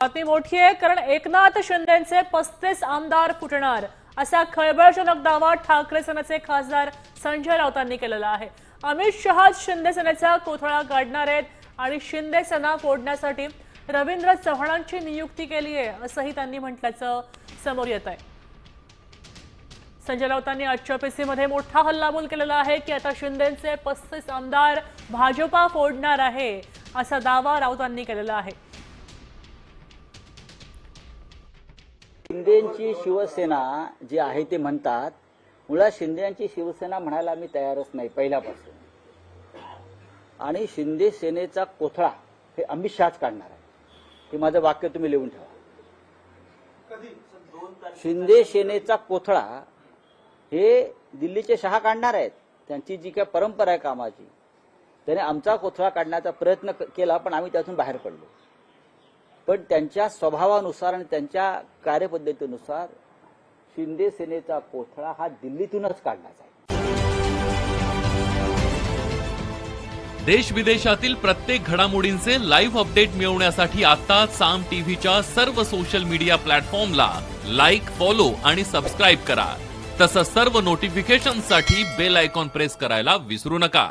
बातमी मोठी आहे कारण एकनाथ शिंदेचे पस्तीस आमदार फुटणार. असा खळबळजनक दावा ठाकरे सेनेचे खासदार संजय राऊतांनी केलेला आहे. अमित शहा शिंदे सेनेचा कोथळा काढणार आहेत आणि शिंदे सेना फोडण्यासाठी रवींद्र चव्हाणांची नियुक्ती केली आहे असंही त्यांनी म्हटल्याचं समोर येत आहे. संजय राऊतांनी आजच्या पीसीमध्ये मध्ये मोठा हल्लाबोल केलेला आहे की आता शिंदेचे पस्तीस आमदार भाजपा फोडणार आहे असा दावा राऊतांनी केलेला आहे. शिंदेची शिवसेना जी आहे ते म्हणतात मुळात शिंदेची शिवसेना म्हणायला आम्ही तयारच नाही पहिल्यापासून. आणि शिंदे सेनेचा कोथळा हे अमित शहाच काढणार आहे. हे माझं वाक्य तुम्ही लिहून ठेवा. शिंदे सेनेचा कोथळा हे दिल्लीचे शहा काढणार आहेत. त्यांची जी काय परंपरा आहे कामाची त्याने आमचा कोथळा काढण्याचा प्रयत्न केला पण आम्ही त्यातून बाहेर पडलो. पण त्यांच्या स्वभावानुसार आणि त्यांच्या कार्यपद्धतीनुसार शिंदे सेनेचा कोथळा हा दिल्लीतूनच काढला जाईल देश विदेशातील प्रत्येक घडामोडींचे लाईव्ह अपडेट मिळवण्यासाठी आता साम टीव्हीच्या सर्व सोशल मीडिया प्लॅटफॉर्मला लाईक फॉलो आणि सबस्क्राईब करा. तसंच सर्व नोटिफिकेशनसाठी बेल आयकॉन प्रेस करायला विसरू नका.